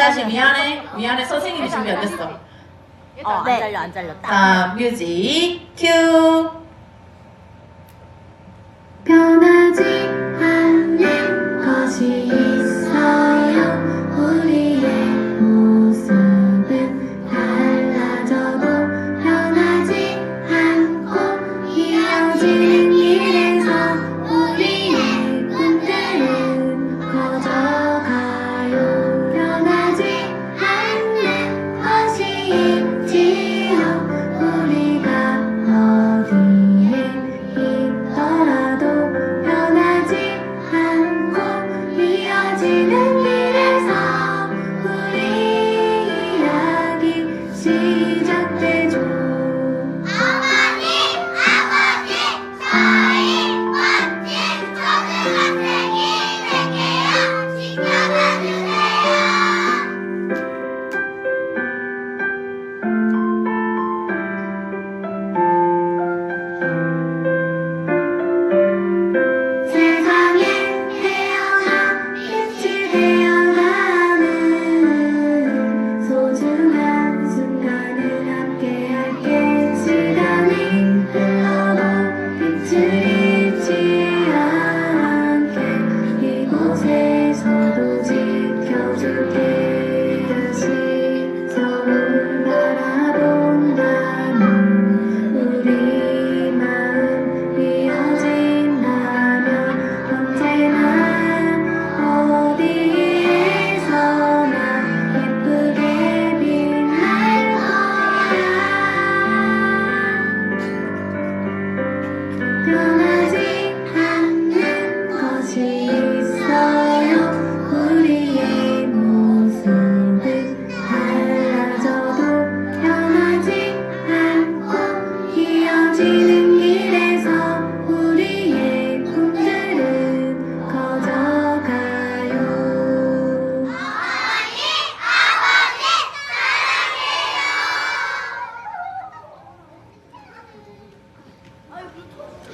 다시 미안해 미안해 선생님이 준비 안 됐어 어, 안 네. 잘려, 안 잘려. 딱. 자 뮤직 큐